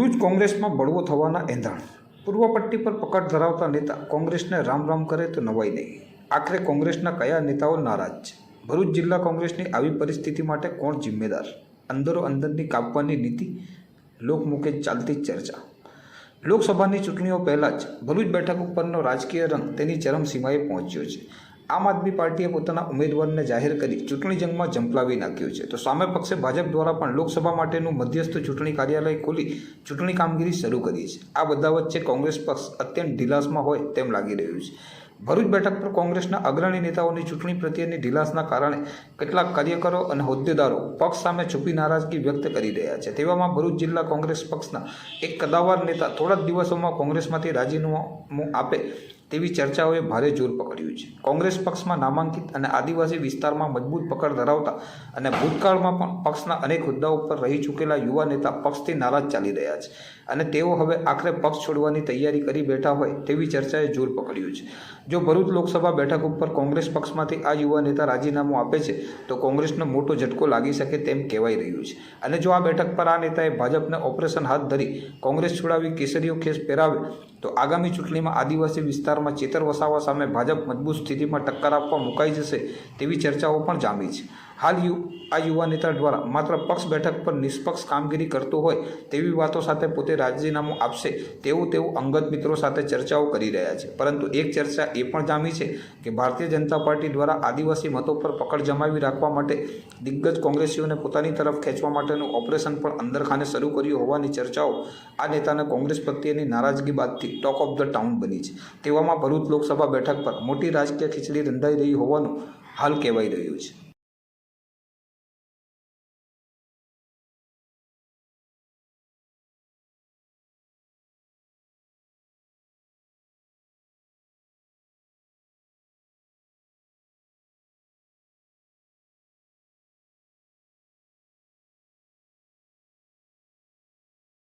ભરૂચ કોંગ્રેસમાં બળવો થવાના એંધાણ. પૂર્વ પટ્ટી પર પકડ ધરાવતા નેતા કોંગ્રેસને રામ રામ કરે તો નવાઈ નહીં. આખરે કોંગ્રેસના કયા નેતાઓ નારાજ છે? ભરૂચ જિલ્લા કોંગ્રેસની આવી પરિસ્થિતિ માટે કોણ જિમ્મેદાર? અંદરો અંદરની કાપવાની નીતિ? લોકમુખે ચાલતી ચર્ચા. લોકસભાની ચૂંટણીઓ પહેલાં જ ભરૂચ બેઠક ઉપરનો રાજકીય રંગ તેની ચરમસીમાએ પહોંચ્યો છે. આમ આદમી પાર્ટીએ પોતાના ઉમેદવારને જાહેર કરી ચૂંટણી જંગમાં ઝંપલાવી નાખ્યું છે. તો સામે પક્ષે ભાજપ દ્વારા પણ લોકસભા માટેનું મધ્યસ્થ ચૂંટણી કાર્યાલય ખોલી ચૂંટણી કામગીરી શરૂ કરી છે. આ બધા વચ્ચે કોંગ્રેસ પક્ષ અત્યંત ઢીલાસમાં હોય તેમ લાગી રહ્યું છે. ભરૂચ બેઠક પર કોંગ્રેસના અગ્રણી નેતાઓની ચૂંટણી પ્રત્યેની ઢીલાસના કારણે કેટલાક કાર્યકરો અને હોદ્દેદારો પક્ષ સામે છુપી નારાજગી વ્યક્ત કરી રહ્યા છે. તેવામાં ભરૂચ જિલ્લા કોંગ્રેસ પક્ષના એક કદાવાર નેતા થોડા જ દિવસોમાં કોંગ્રેસમાંથી રાજીનામું આપે તેવી ચર્ચાઓએ ભારે જોર પકડ્યું છે. કોંગ્રેસ પક્ષમાં નામાંકિત અને આદિવાસી વિસ્તારમાં મજબૂત પકડ ધરાવતા અને ભૂતકાળમાં પણ પક્ષના અનેક હોદ્દાઓ પર રહી ચૂકેલા યુવા નેતા પક્ષથી નારાજ ચાલી રહ્યા છે અને તેઓ હવે આખરે પક્ષ છોડવાની તૈયારી કરી બેઠા હોય તેવી ચર્ચાએ જોર પકડ્યું છે. જો ભરૂચ લોકસભા બેઠક ઉપર કોંગ્રેસ પક્ષમાંથી આ યુવા નેતા રાજીનામું આપે છે, તો કોંગ્રેસનો મોટો ઝટકો લાગી શકે તેમ કહેવાઈ રહ્યું છે. અને જો આ બેઠક પર આ નેતાએ ભાજપને ઓપરેશન હાથ ધરી કોંગ્રેસ છોડાવી કેસરીઓ ખેસ પહેરાવે તો આગામી ચૂંટણીમાં આદિવાસી વિસ્તારમાં ચેતર વસાવા સામે ભાજપ મજબૂત સ્થિતિમાં ટક્કર આપવા મુકાઈ જશે તેવી ચર્ચાઓ પણ જામી છે. હાલ યુ આ યુવા નેતા દ્વારા માત્ર પક્ષ બેઠક પર નિષ્પક્ષ કામગીરી કરતો હોય તેવી વાતો સાથે પોતે રાજીનામું આપશે તેવું તેઓ અંગત મિત્રો સાથે ચર્ચાઓ કરી રહ્યા છે. પરંતુ એક ચર્ચા એ પણ જામી છે કે ભારતીય જનતા પાર્ટી દ્વારા આદિવાસી મતો પર પકડ જમાવી રાખવા માટે દિગ્ગજ કોંગ્રેસીઓને પોતાની તરફ ખેંચવા માટેનું ઓપરેશન પણ અંદરખાને શરૂ કર્યું હોવાની ચર્ચાઓ આ નેતાને કોંગ્રેસ પ્રત્યેની નારાજગી બાદથી ટોક ઓફ ધ ટાઉન બની છે. તેવામાં ભરૂચ લોકસભા બેઠક પર મોટી રાજકીય ખીચડી રંધાઈ રહી હોવાનું હાલ કહેવાઈ રહ્યું છે.